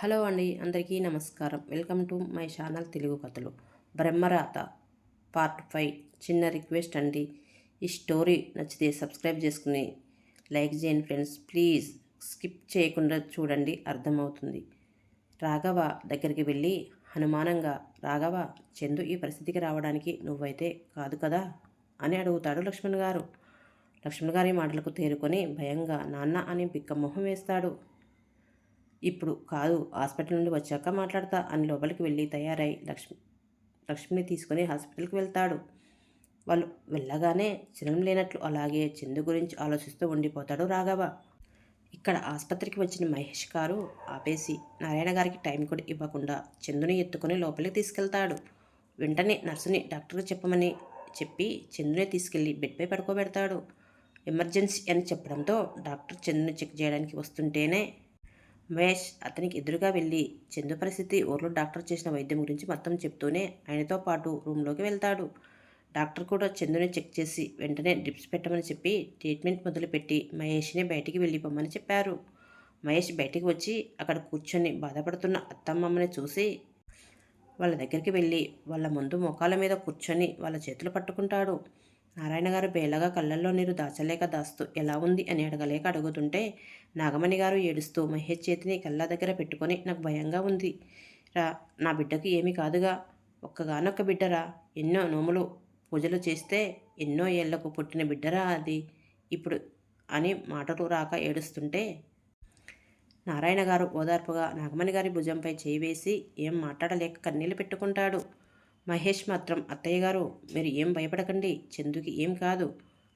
Hello అండి అందరికీ నమస్కారం. Welcome to my channel Telugu కథలు. బ్రహ్మరాత పార్ట్ ఫైవ్. చిన్న రిక్వెస్ట్ అండి. ఈ స్టోరీ నచ్చితే సబ్స్క్రైబ్ చేసుకుని లైక్ చేయండి ఫ్రెండ్స్. ప్లీజ్ స్కిప్ చేయకుండా చూడండి అర్థమవుతుంది. రాఘవ దగ్గరికి వెళ్ళి హనుమానంగా రాఘవ చందు ఈ పరిస్థితికి రావడానికి నువ్వైతే కాదు కదా? అని అడుగుతాడు లక్ష్మణ్ గారు. లక్ష్మణ్ గారి మాటలకు తేరుకొని భయంగా నాన్న అని పిక్క మొహం వేస్తాడు. ఇప్పుడు కాదు హాస్పిటల్ నుండి వచ్చాక మాట్లాడతా అని లోపలికి వెళ్ళి తయారై లక్ష్మి లక్ష్మిని తీసుకుని హాస్పిటల్కి వెళ్తాడు. వాళ్ళు వెళ్ళగానే చిరం లేనట్లు అలాగే చందు గురించి ఆలోచిస్తూ ఉండిపోతాడు రాఘవ. ఇక్కడ ఆసుపత్రికి వచ్చిన మహేష్ గారు ఆపేసి నారాయణ గారికి టైం కూడా ఇవ్వకుండా చందుని ఎత్తుకొని లోపలికి తీసుకెళ్తాడు. వెంటనే నర్సుని డాక్టర్కి చెప్పమని చెప్పి చందుని తీసుకెళ్ళి బెడ్పై పడుకోబెడతాడు. ఎమర్జెన్సీ అని చెప్పడంతో డాక్టర్ చందుని చెక్ చేయడానికి వస్తుంటేనే మహేష్ అతనికి ఎదురుగా వెళ్ళి చందు పరిస్థితి ఊర్లో డాక్టర్ చేసిన వైద్యం గురించి మొత్తం చెప్తూనే ఆయనతో పాటు రూమ్లోకి వెళ్తాడు. డాక్టర్ కూడా చందుని చెక్ చేసి వెంటనే డ్రిప్స్ పెట్టమని చెప్పి ట్రీట్మెంట్ మొదలుపెట్టి మహేష్ని బయటికి వెళ్ళిపోమని చెప్పారు. మహేష్ బయటికి వచ్చి అక్కడ కూర్చొని బాధపడుతున్న అత్తమ్మమ్మని చూసి వాళ్ళ దగ్గరికి వెళ్ళి వాళ్ళ ముందు ముఖాల మీద కూర్చొని వాళ్ళ చేతులు పట్టుకుంటాడు. నారాయణ గారు బేలగా కళ్ళల్లో నీరు దాచలేక దాస్తూ ఎలా ఉంది? అని అడగలేక అడుగుతుంటే నాగమణి గారు ఏడుస్తూ మహేష్ చేతిని కళ్ళ దగ్గర పెట్టుకొని నాకు భయంగా ఉంది. రా నా బిడ్డకి ఏమీ కాదుగా. ఒక్కగానొక్క బిడ్డరా. ఎన్నో నోములు పూజలు చేస్తే ఎన్నో ఏళ్ళకు పుట్టిన బిడ్డరా అది. ఇప్పుడు అని మాటలు రాక ఏడుస్తుంటే నారాయణ గారు ఓదార్పుగా నాగమణి గారి భుజంపై చేయి వేసి ఏం మాట్లాడలేక కన్నీళ్ళు పెట్టుకుంటాడు. మహేష్ మాత్రం అత్తయ్య గారు మీరు ఏం భయపడకండి చందుకి ఏం కాదు.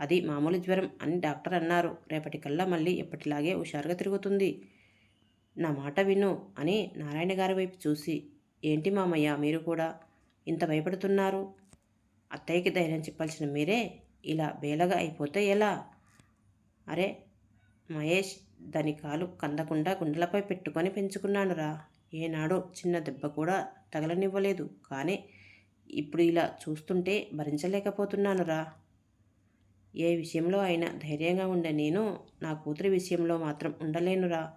అది మామూలు జ్వరం అని డాక్టర్ అన్నారు. రేపటికల్లా మళ్ళీ ఎప్పటిలాగే హుషారుగా తిరుగుతుంది. నా మాట విను అని నారాయణ గారి వైపు చూసి ఏంటి మామయ్య మీరు కూడా ఇంత భయపడుతున్నారు? అత్తయ్యకి ధైర్యం చెప్పాల్సిన మీరే ఇలా బేలగా అయిపోతే ఎలా? అరే మహేష్ దాని కాలు కందకుండా గుండెలపై పెట్టుకొని పెంచుకున్నానురా ఏనాడో చిన్న దెబ్బ కూడా తగలనివ్వలేదు. కానీ ఇప్పుడు ఇలా చూస్తుంటే భరించలేకపోతున్నానురా. ఏ విషయంలో అయినా ధైర్యంగా ఉండే నేను నా కూతురి విషయంలో మాత్రం ఉండలేనురా.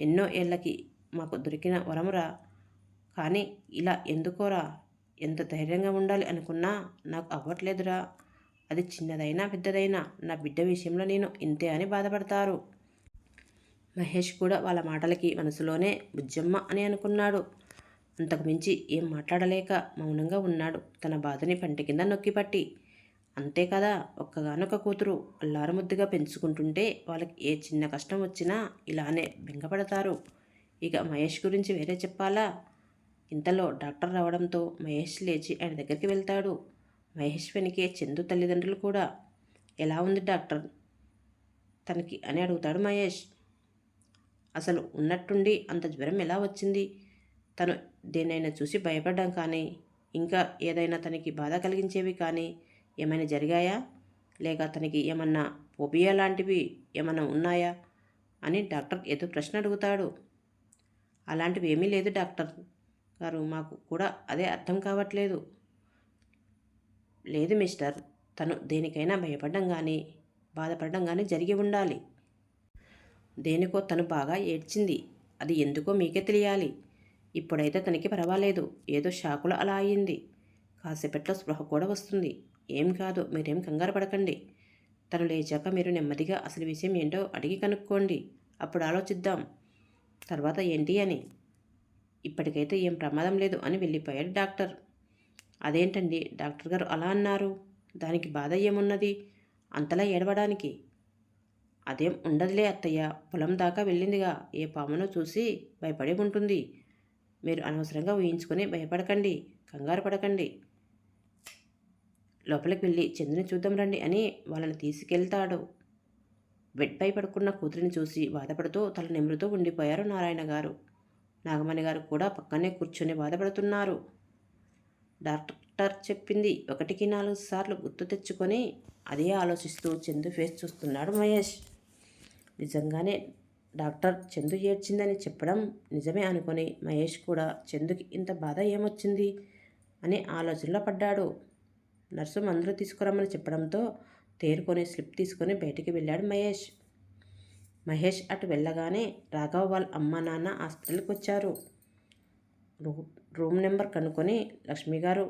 ఎన్నో ఏళ్ళకి మాకు దొరికిన వరమురా. కానీ ఇలా ఎందుకోరా? ఎంత ధైర్యంగా ఉండాలి అనుకున్నా నాకు అవ్వట్లేదురా. అది చిన్నదైనా పెద్దదైనా నా బిడ్డ విషయంలో నేను ఇంతే అని బాధపడతారు. మహేష్ కూడా వాళ్ళ మాటలకి మనసులోనే బుజ్జమ్మ అని అనుకున్నాడు. అంతకు మించి ఏం మాట్లాడలేక మౌనంగా ఉన్నాడు. తన బాధని పంట కింద నొక్కిపట్టి అంతే కదా ఒక్కగానొక్క కూతురు అల్లారముద్దుగా పెంచుకుంటుంటే వాళ్ళకి ఏ చిన్న కష్టం వచ్చినా ఇలానే బెంగపడతారు. ఇక మహేష్ గురించి వేరే చెప్పాలా? ఇంతలో డాక్టర్ రావడంతో మహేష్ లేచి ఆయన దగ్గరికి వెళ్తాడు. మహేష్ వెనికే చందు తల్లిదండ్రులు కూడా. ఎలా ఉంది డాక్టర్? తనకి అని అడుగుతాడు మహేష్. అసలు ఉన్నట్టుండి అంత జ్వరం ఎలా వచ్చింది? తను దేనైనా చూసి భయపడ్డాం కానీ ఇంకా ఏదైనా తనకి బాధ కలిగించేవి కానీ ఏమైనా జరిగాయా? లేక తనకి ఏమన్నా ఫోబియా లాంటివి ఏమన్నా ఉన్నాయా? అని డాక్టర్ ఏదో ప్రశ్న అడుగుతాడు. అలాంటివి ఏమీ లేదు డాక్టర్ గారు. మాకు కూడా అదే అర్థం కావట్లేదు. లేదు మిస్టర్ తను దేనికైనా భయపడడం కానీ బాధపడడం కానీ జరిగి ఉండాలి. దేనికో తను బాగా ఏడ్చింది. అది ఎందుకో మీకే తెలియాలి. ఇప్పుడైతే తనకి పర్వాలేదు. ఏదో షాకులు అలా అయ్యింది కాసేపట్లో స్పృహ కూడా వస్తుంది. ఏం కాదు మీరేం కంగారు పడకండి. తను లేచాక మీరు నెమ్మదిగా అసలు విషయం ఏంటో అడిగి కనుక్కోండి. అప్పుడు ఆలోచిద్దాం. తర్వాత ఏంటి అని. ఇప్పటికైతే ఏం ప్రమాదం లేదు అని వెళ్ళిపోయాడు డాక్టర్. అదేంటండి డాక్టర్ గారు అలా అన్నారు? దానికి బాధ ఏమున్నది? అంతలా ఏడవడానికి? అదేం ఉండదులే అత్తయ్య. పొలం దాకా వెళ్ళిందిగా. ఏ పామునో చూసి భయపడి ఉంటుంది. మీరు అనవసరంగా ఊహించుకొని భయపడకండి కంగారు పడకండి. లోపలికి వెళ్ళి చంద్రుని చూద్దాం రండి అని వాళ్ళని తీసుకెళ్తాడు. బెడ్పై పడుకున్న కూతురిని చూసి బాధపడుతూ తల నెమ్రుతూ ఉండిపోయారు నారాయణ గారు. నాగమణి గారు కూడా పక్కనే కూర్చొని బాధపడుతున్నారు. డాక్టర్ చెప్పింది ఒకటికి నాలుగు సార్లు గుర్తు తెచ్చుకొని అదే ఆలోచిస్తూ చందు ఫేస్ చూస్తున్నాడు మహేష్. నిజంగానే డాక్టర్ చందు ఏడ్చిందని చెప్పడం నిజమే అనుకుని మహేష్ కూడా చందుకి ఇంత బాధ ఏమొచ్చింది అని ఆలోచనలో పడ్డాడు. నర్సు మందులు తీసుకురమ్మని చెప్పడంతో తేరుకొని స్లిప్ తీసుకొని బయటికి వెళ్ళాడు మహేష్. మహేష్ అటు వెళ్ళగానే రాఘవ వాళ్ళ అమ్మ నాన్న హాస్పిటల్కి వచ్చారు. రూమ్ నెంబర్ కనుక్కొని లక్ష్మి గారు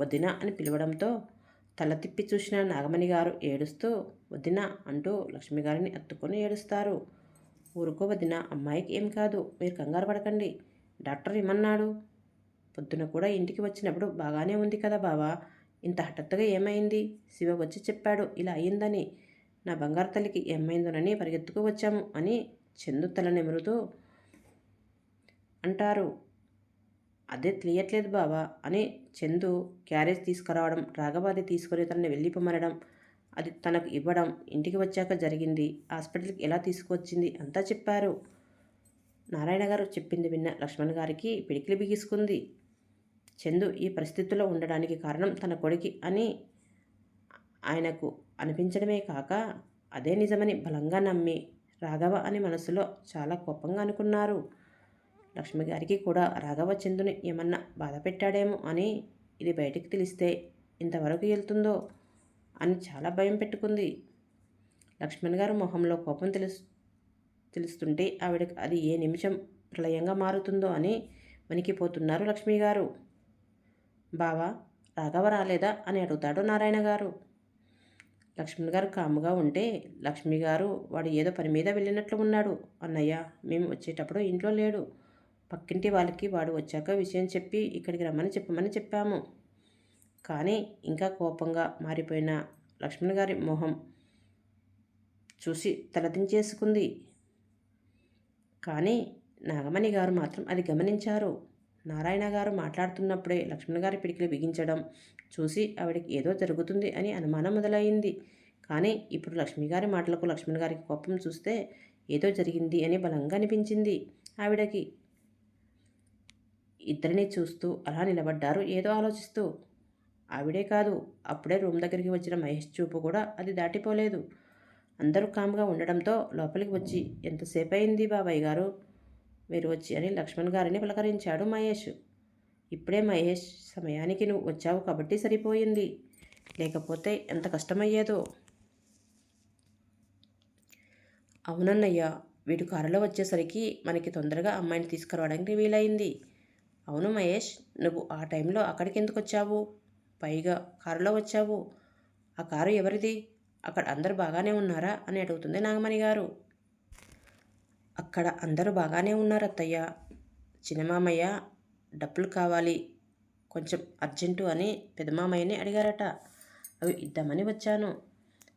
వదిన అని పిలవడంతో తల తిప్పి చూసిన నాగమణి గారు ఏడుస్తూ వదిన అంటూ లక్ష్మి గారిని అత్తుకొని ఏడుస్తారు. ఊరుకో వదిన అమ్మాయికి ఏం కాదు మీరు కంగారు పడకండి. డాక్టర్ ఏమన్నాడు? పొద్దున కూడా ఇంటికి వచ్చినప్పుడు బాగానే ఉంది కదా బావా ఇంత హఠాత్తుగా ఏమైంది? శివ వచ్చి చెప్పాడు ఇలా అయ్యిందని. నా బంగారు తల్లికి ఏమైందోనని పరిగెత్తుకు వచ్చాము అని చందు తల నెమురుతూ అంటారు. అదే తెలియట్లేదు బావా అని చందు క్యారేజ్ తీసుకురావడం రాఘవాది తీసుకొని తనని వెళ్ళిపోమనడం అది తనకు ఇవ్వడం ఇంటికి వచ్చాక జరిగింది. హాస్పిటల్కి ఎలా తీసుకువచ్చింది అంతా చెప్పారు. నారాయణ గారు చెప్పింది విన్న లక్ష్మణ్ గారికి పిడికిలి బిగిసుకుంది. చందు ఈ పరిస్థితిలో ఉండడానికి కారణం తన కొడుకి అని ఆయనకు అనిపించడమే కాక అదే నిజమని బలంగా నమ్మి రాఘవ అని మనసులో చాలా కోపంగా అనుకున్నారు. లక్ష్మి గారికి కూడా రాఘవ చందుని ఏమన్నా బాధ పెట్టాడేమో అని ఇది బయటికి తెలిస్తే ఇంతవరకు వెళ్తుందో అని చాలా భయం పెట్టుకుంది. లక్ష్మణ్ గారు మొహంలో కోపం తెలుసు తెలుస్తుంటే ఆవిడకి అది ఏ నిమిషం ప్రళయంగా మారుతుందో అని వణికిపోతున్నారు లక్ష్మి గారు. బావా రాఘవ రాలేదా? అని అడుగుతాడు నారాయణ గారు. లక్ష్మణ్ గారు కాముగా ఉంటే లక్ష్మి గారు వాడు ఏదో పని మీద వెళ్ళినట్లు ఉన్నాడు. అన్నయ్య మేము వచ్చేటప్పుడు ఇంట్లో లేడు. పక్కింటి వాళ్ళకి వాడు వచ్చాక విషయం చెప్పి ఇక్కడికి రమ్మని చెప్పమని చెప్పాము. కానీ ఇంకా కోపంగా మారిపోయిన లక్ష్మణ్ గారి మొహం చూసి తలదించేసుకుంది. కానీ నాగమణి గారు మాత్రం అది గమనించారు. నారాయణ గారు మాట్లాడుతున్నప్పుడే లక్ష్మణ్ గారి పిడికిలు బిగించడం చూసి ఆవిడకి ఏదో జరుగుతుంది అని అనుమానం మొదలైంది. కానీ ఇప్పుడు లక్ష్మి గారి మాటలకు లక్ష్మణ్ గారికి కోపం చూస్తే ఏదో జరిగింది అని బలంగా అనిపించింది. ఆవిడకి ఇద్దరిని చూస్తూ అలా నిలబడ్డారు ఏదో ఆలోచిస్తూ. ఆవిడే కాదు అప్పుడే రూమ్ దగ్గరికి వచ్చిన మహేష్ చూపు కూడా అది దాటిపోలేదు. అందరూ కామ్గా ఉండడంతో లోపలికి వచ్చి ఎంతసేపు అయింది బాబాయ్ గారు? మీరు వచ్చి అని లక్ష్మణ్ గారిని పలకరించాడు మహేష్. ఇప్పుడే మహేష్ సమయానికి నువ్వు వచ్చావు కాబట్టి సరిపోయింది. లేకపోతే ఎంత కష్టమయ్యేదో. అవునన్నయ్య వీడు కారులో వచ్చేసరికి మనకి తొందరగా అమ్మాయిని తీసుకురావడానికి వీలైంది. అవును మహేష్ నువ్వు ఆ టైంలో అక్కడికి ఎందుకు వచ్చావు? పైగా కారులో వచ్చావు. ఆ కారు ఎవరిది? అక్కడ అందరు బాగానే ఉన్నారా? అని అడుగుతుంది నాగమణి గారు. అక్కడ అందరూ బాగానే ఉన్నారు అత్తయ్య. చిన్నమామయ్య డబ్బులు కావాలి. కొంచెం అర్జెంటు అని పెదమామయ్యని అడిగారట. అవి ఇద్దామని వచ్చాను.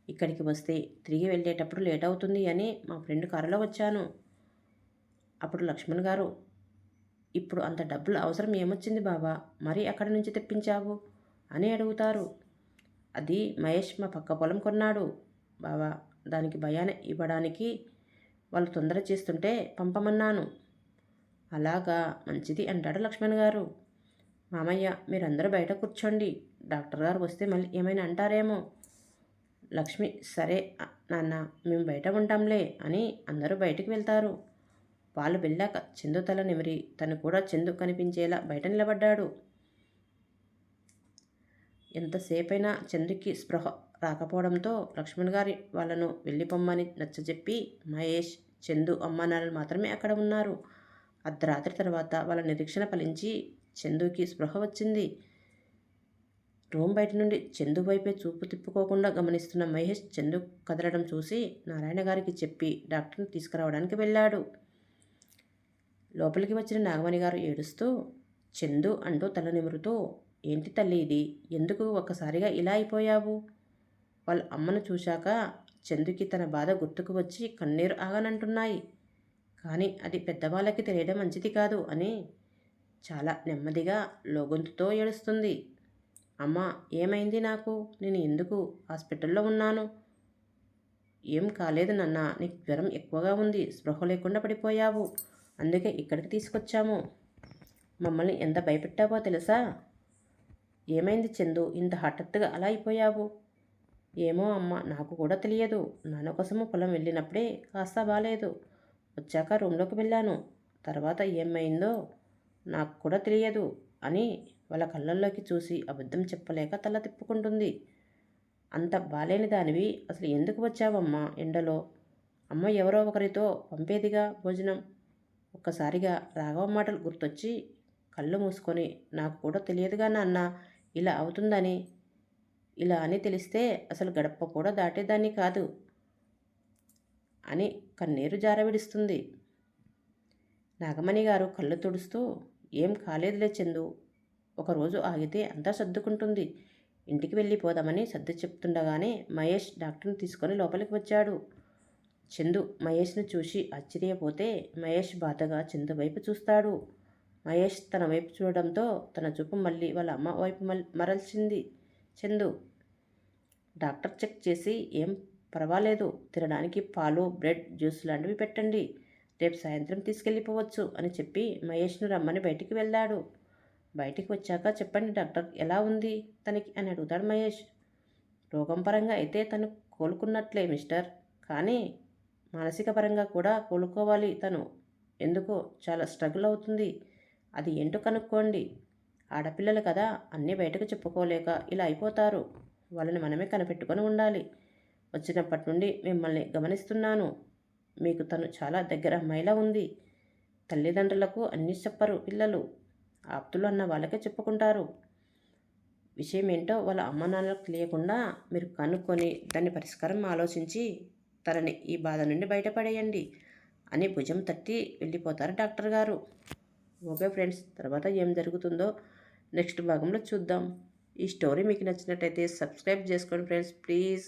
ఇక్కడికి వస్తే తిరిగి వెళ్ళేటప్పుడు లేట్ అవుతుంది అని మా ఫ్రెండ్ కారులో వచ్చాను. అప్పుడు లక్ష్మణ్ గారు ఇప్పుడు అంత డబ్బులు అవసరం ఏమొచ్చింది బాబా మరి అక్కడి నుంచి తెప్పించావు? అని అడుగుతారు. అది మహేష్ మా పక్క పొలం కొన్నాడు. బావా దానికి భయాన్ని ఇవ్వడానికి వాళ్ళు తొందర చేస్తుంటే పంపమన్నాను. అలాగా మంచిది అంటాడు లక్ష్మణ్ గారు. మామయ్య మీరందరూ బయట కూర్చోండి. డాక్టర్ గారు వస్తే మళ్ళీ ఏమైనా అంటారేమో. లక్ష్మి సరే నాన్న మేము బయట ఉంటాంలే అని అందరూ బయటికి వెళ్తారు. వాళ్ళు వెళ్ళాక చందు తల నిమిరి. తను కూడా చందు కనిపించేలా బయట నిలబడ్డాడు. ఎంతసేపైనా చందుకి స్పృహ రాకపోవడంతో లక్ష్మణ్ గారి వాళ్ళను వెళ్ళిపోమ్మని నచ్చజెప్పి మహేష్ చందు అమ్మానాన్నలు మాత్రమే అక్కడ ఉన్నారు. అర్ధరాత్రి తర్వాత వాళ్ళ నిరీక్షణ ఫలించి చందుకి స్పృహ వచ్చింది. రూమ్ బయట నుండి చందు వైపే చూపు తిప్పుకోకుండా గమనిస్తున్న మహేష్ చందు కదలడం చూసి నారాయణ గారికి చెప్పి డాక్టర్ని తీసుకురావడానికి వెళ్ళాడు. లోపలికి వచ్చిన నాగమణి గారు ఏడుస్తూ చందు అంటూ తల నిమురుతూ ఏంటి తల్లి ఇది? ఎందుకు ఒక్కసారిగా ఇలా అయిపోయావు? వాళ్ళ అమ్మను చూశాక చందుకి తన బాధ గుర్తుకు వచ్చి కన్నీరు ఆగనంటున్నాయి. కానీ అది పెద్దవాళ్ళకి తెలియడం మంచిది కాదు అని చాలా నెమ్మదిగా లోగొంతుతో ఏడుస్తుంది. అమ్మ ఏమైంది నాకు? నేను ఎందుకు హాస్పిటల్లో ఉన్నాను? ఏం కాలేదు నాన్న నీకు జ్వరం ఎక్కువగా ఉంది స్పృహ లేకుండా పడిపోయావు. అందుకే ఇక్కడికి తీసుకొచ్చాము. మమ్మల్ని ఎంత భయపెట్టావో తెలుసా? ఏమైంది చందు? ఇంత హఠాత్తుగా అలా అయిపోయావు? ఏమో అమ్మ నాకు కూడా తెలియదు. నాన్న కోసము పొలం వెళ్ళినప్పుడే కాస్త బాగాలేదు వచ్చాక రూమ్లోకి వెళ్ళాను. తర్వాత ఏమైందో నాకు కూడా తెలియదు అని వాళ్ళ కళ్ళల్లోకి చూసి అబద్ధం చెప్పలేక తల తిప్పుకుంటుంది. అంత బాలేని దానివి అసలు ఎందుకు వచ్చావమ్మా ఎండలో? అమ్మ ఎవరో ఒకరితో పంపేదిగా భోజనం. ఒక్కసారిగా రాఘవ మాటలు గుర్తొచ్చి కళ్ళు మూసుకొని నాకు కూడా తెలియదుగా నాన్న ఇలా అవుతుందని. ఇలా అని తెలిస్తే అసలు గడప కూడా దాటేదాన్ని కాదు అని కన్నీరు జారవిడిస్తుంది నాగమణి గారు కళ్ళు తుడుస్తూ ఏం కాలేదులే చందు ఒకరోజు ఆగితే అంతా సర్దుకుంటుంది. ఇంటికి వెళ్ళిపోదామని సర్ది చెప్తుండగానే మహేష్ డాక్టర్ని తీసుకొని లోపలికి వచ్చాడు. చందు మహేష్ను చూసి ఆశ్చర్యపోతే మహేష్ బాధగా చందు వైపు చూస్తాడు. మహేష్ తన వైపు చూడడంతో తన చూపు మళ్ళీ వాళ్ళ అమ్మ వైపు మరల్చింది. చందు డాక్టర్ చెక్ చేసి ఏం పర్వాలేదు తినడానికి పాలు బ్రెడ్ జ్యూస్ లాంటివి పెట్టండి. రేపు సాయంత్రం తీసుకెళ్ళిపోవచ్చు అని చెప్పి మహేష్ను రమ్మని బయటికి వెళ్ళాడు. బయటికి వచ్చాక చెప్పండి డాక్టర్ ఎలా ఉంది? తనకి అని అడుగుతాడు మహేష్. రోగం పరంగా అయితే తను కోలుకున్నట్లే మిస్టర్ కానీ మానసిక పరంగా కూడా కోలుకోవాలి తను. ఎందుకో చాలా స్ట్రగుల్ అవుతుంది. అది ఏంటో కనుక్కోండి. ఆడపిల్లలు కదా అన్నీ బయటకు చెప్పుకోలేక ఇలా అయిపోతారు. వాళ్ళని మనమే కనిపెట్టుకొని ఉండాలి. వచ్చినప్పటి నుండి మిమ్మల్ని గమనిస్తున్నాను. మీకు తను చాలా దగ్గర అమ్మాయిలా ఉంది. తల్లిదండ్రులకు అన్నీ చెప్పరు పిల్లలు. ఆప్తులు అన్న వాళ్ళకే చెప్పుకుంటారు. విషయం ఏంటో వాళ్ళ అమ్మ నాన్నలకు తెలియకుండా మీరు కనుక్కొని దాని పరిష్కారం ఆలోచించి తనని ఈ బాధ నుండి బయటపడేయండి అని భుజం తట్టి వెళ్ళిపోతారు డాక్టర్ గారు. ఓకే ఫ్రెండ్స్ తర్వాత ఏం జరుగుతుందో నెక్స్ట్ భాగంలో చూద్దాం. ఈ స్టోరీ మీకు నచ్చినట్టయితే సబ్స్క్రైబ్ చేసుకోండి ఫ్రెండ్స్ ప్లీజ్.